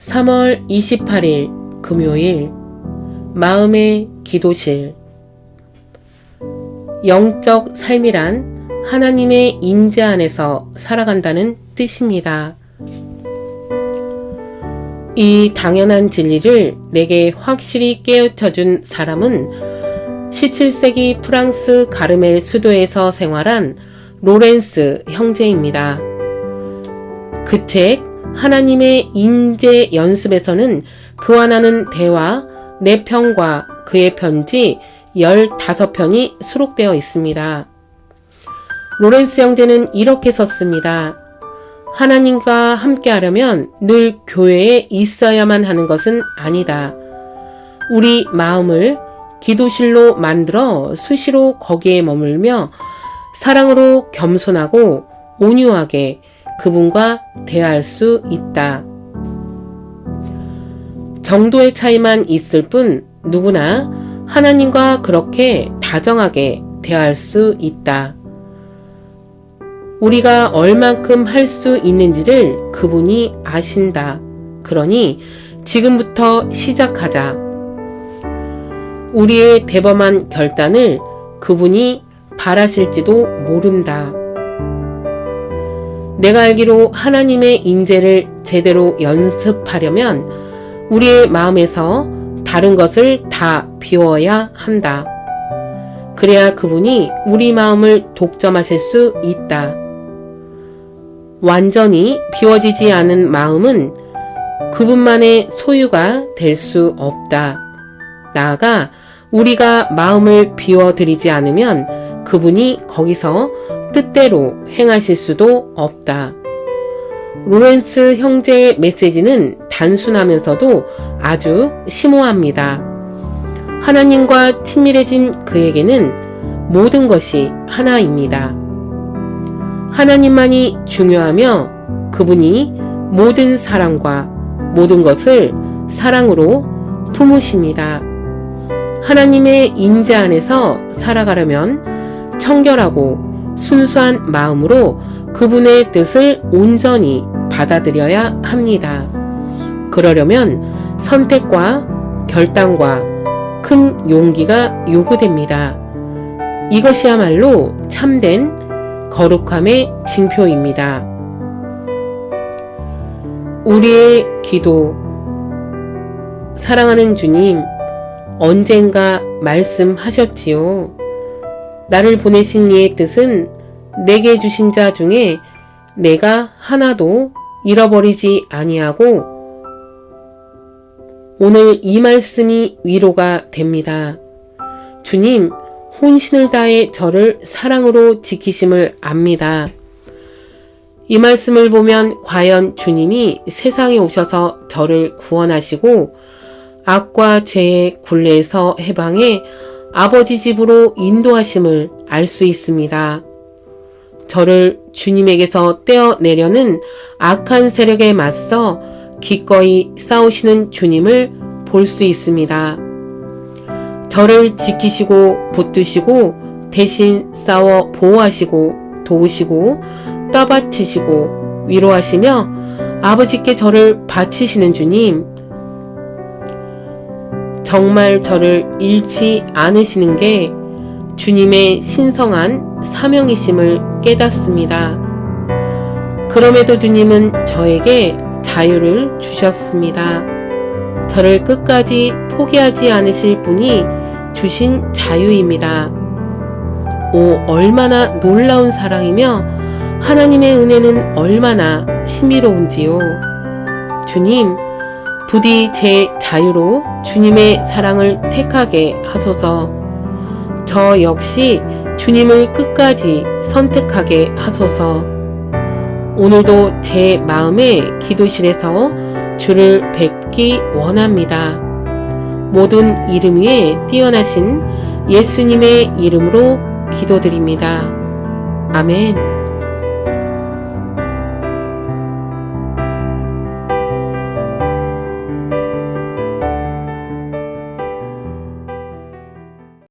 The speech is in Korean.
3월 28일 금요일 마음의 기도실 영적 삶이란 하나님의 인재 안에서 살아간다는 뜻입니다. 이 당연한 진리를 내게 확실히 깨우쳐 준 사람은 17세기 프랑스 가르멜 수도에서 생활한 로렌스 형제입니다. 그 책, 하나님의 인재 연습에서는 그와 나는 대화 4편과 그의 편지 15편이 수록되어 있습니다. 로렌스 형제는 이렇게 썼습니다. 하나님과 함께 하려면 늘 교회에 있어야만 하는 것은 아니다. 우리 마음을 기도실로 만들어 수시로 거기에 머물며 사랑으로 겸손하고 온유하게 그분과 대할 수 있다. 정도의 차이만 있을 뿐 누구나 하나님과 그렇게 다정하게 대할 수 있다. 우리가 얼만큼 할 수 있는지를 그분이 아신다. 그러니 지금부터 시작하자. 우리의 대범한 결단을 그분이 바라실지도 모른다. 내가 알기로 하나님의 인재를 제대로 연습하려면 우리의 마음에서 다른 것을 다 비워야 한다. 그래야 그분이 우리 마음을 독점하실 수 있다. 완전히 비워지지 않은 마음은 그분만의 소유가 될 수 없다. 나아가 우리가 마음을 비워드리지 않으면 그분이 거기서 뜻대로 행하실 수도 없다. 로렌스 형제의 메시지는 단순하면서도 아주 심오합니다. 하나님과 친밀해진 그에게는 모든 것이 하나입니다. 하나님만이 중요하며 그분이 모든 사랑과 모든 것을 사랑으로 품으십니다. 하나님의 임재 안에서 살아가려면 청결하고 순수한 마음으로 그분의 뜻을 온전히 받아들여야 합니다. 그러려면 선택과 결단과 큰 용기가 요구됩니다. 이것이야말로 참된 거룩함의 징표입니다. 우리의 기도, 사랑하는 주님, 언젠가 말씀하셨지요. 나를 보내신 이의 뜻은 내게 주신 자 중에 내가 하나도 잃어버리지 아니하고 오늘 이 말씀이 위로가 됩니다. 주님, 혼신을 다해 저를 사랑으로 지키심을 압니다. 이 말씀을 보면 과연 주님이 세상에 오셔서 저를 구원하시고 악과 죄의 굴레에서 해방해 아버지 집으로 인도하심을 알 수 있습니다. 저를 주님에게서 떼어내려는 악한 세력에 맞서 기꺼이 싸우시는 주님을 볼 수 있습니다. 저를 지키시고 붙드시고 대신 싸워 보호하시고 도우시고 떠받치시고 위로하시며 아버지께 저를 바치시는 주님, 정말 저를 잃지 않으시는 게 주님의 신성한 사명이심을 깨닫습니다. 그럼에도 주님은 저에게 자유를 주셨습니다. 저를 끝까지 포기하지 않으실 분이 주신 자유입니다. 오, 얼마나 놀라운 사랑이며 하나님의 은혜는 얼마나 신비로운지요. 주님, 부디 제 자유로 주님의 사랑을 택하게 하소서. 저 역시 주님을 끝까지 선택하게 하소서. 오늘도 제 마음의 기도실에서 주를 뵙기 원합니다. 모든 이름 위에 뛰어나신 예수님의 이름으로 기도드립니다. 아멘.